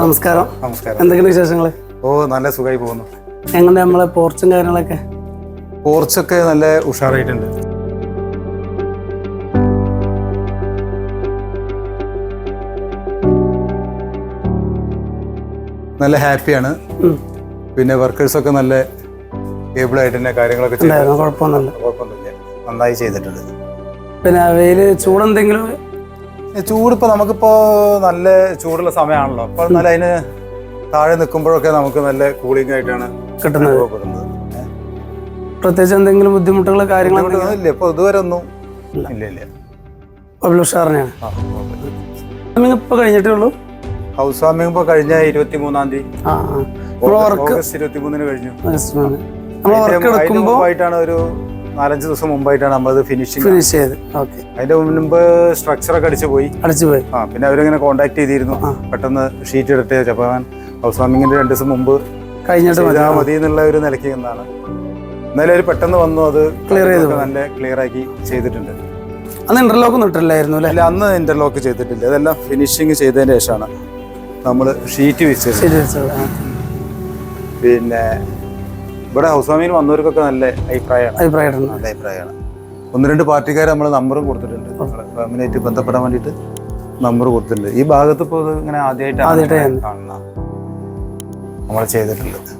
നമസ്കാരം. നമസ്കാരം. എന്തൊക്കെയാണ് വിശേഷങ്ങൾ ഓ നല്ല സുഖമായി പോകുന്നു. എങ്ങനെ നമ്മളെ പോർച്ചും കാര്യങ്ങളൊക്കെ? പോർച്ചൊക്കെ നല്ല ഉഷാറായിട്ടുണ്ട്. നല്ല ഹാപ്പിയാണ്. പിന്നെ പിന്നെ വർക്കേഴ്സൊക്കെ നല്ല കേബിൾ ആയിട്ട് തന്നെ കാര്യങ്ങളൊക്കെ ചെയ്തു. ഉണ്ടായിരുന്നു കുഴപ്പമൊന്നുമില്ല. കുഴപ്പമൊന്നുമില്ല. നന്നായി ചെയ്തിട്ടുണ്ട്. പിന്നെ വെയിൽ ചൂടെന്തെങ്കിലും ഈ ചൂടിപ്പോ നമുക്കിപ്പോ നല്ല ചൂടുള്ള സമയമാണല്ലോ അപ്പോൾ നല്ല അതിന് താഴെ നിൽക്കുമ്പോഴൊക്കെ നമുക്ക് നല്ല കൂളിംഗ് ആയിട്ടാണ് കിട്ടുന്നത്. അനുഭവപ്പെടുന്നത്? പ്രത്യേകിച്ച് എന്തെങ്കിലും ബുദ്ധിമുട്ടുകളോ കാര്യങ്ങളോ ഇല്ല. ഇപ്പൊ ഇതുവരെ ഒന്നും ഇല്ല ഇല്ല. ഉഷാറിനെയാണ്. കഴിഞ്ഞിട്ടേ ഉള്ളൂ ഹൗസ് വാമിംഗ് ഇപ്പൊ കഴിഞ്ഞ ഇരുപത്തി മൂന്നാം തീയതി ഓഗസ്റ്റ് ഇരുപത്തി മൂന്നിന് കഴിഞ്ഞു നമ്മൾ വർക്ക് എടുക്കുമ്പോൾ ആയിട്ടാണ് ഒരു നാലഞ്ച് ദിവസം മുമ്പായിട്ടാണ് നമ്മളത് ഫിനിഷിങ് ഫിനിഷ് ചെയ്ത്. ഓക്കെ അതിന്റെ മുൻപ് സ്ട്രക്ചർ ഒക്കെ അടിച്ചു പോയി. അടിച്ചു പോയി. ആ പിന്നെ അവരിങ്ങനെ കോണ്ടാക്ട് ചെയ്തിരുന്നു. പെട്ടെന്ന് ഷീറ്റ് ഇടട്ടെ ജപ്പാൻ ഹൗസ് വാമിങ്ങിന്റെ രണ്ട് ദിവസം മുമ്പ് കഴിഞ്ഞിട്ട് മതി. എന്നുള്ള ഒരു നിലയ്ക്ക് നിന്നാണ്. എന്നാലും അവർ പെട്ടെന്ന് വന്നു അത് ക്ലിയർ ചെയ്തു. നല്ല ക്ലിയർ ആക്കി ചെയ്തിട്ടുണ്ട്. അന്ന് ഇന്റർലോക്ക് ഇട്ടില്ലായിരുന്നു അല്ലേ? അല്ല അന്ന് ഇന്റർലോക്ക് ചെയ്തിട്ടില്ല. അതെല്ലാം ഫിനിഷിങ് ചെയ്തതിന് ശേഷമാണ് നമ്മൾ ഷീറ്റ് വെച്ചത്. പിന്നെ ഇവിടെ ഹൗസ്വാമിയിൽ വന്നവർക്കൊക്കെ നല്ല അഭിപ്രായമാണ്. അഭിപ്രായമാണ് നല്ല അഭിപ്രായമാണ്. ഒന്ന് രണ്ട് പാർട്ടിക്കാർ നമ്മൾ നമ്പറും കൊടുത്തിട്ടുണ്ട്. ഫാമിലിയായിട്ട് ബന്ധപ്പെടാൻ വേണ്ടിയിട്ട് നമ്പർ കൊടുത്തിട്ടുണ്ട്. ഈ ഭാഗത്ത് ഇപ്പോൾ ഇങ്ങനെ ആദ്യമായിട്ടാണ് കാണുന്ന നമ്മൾ ചെയ്തിട്ടുള്ളത്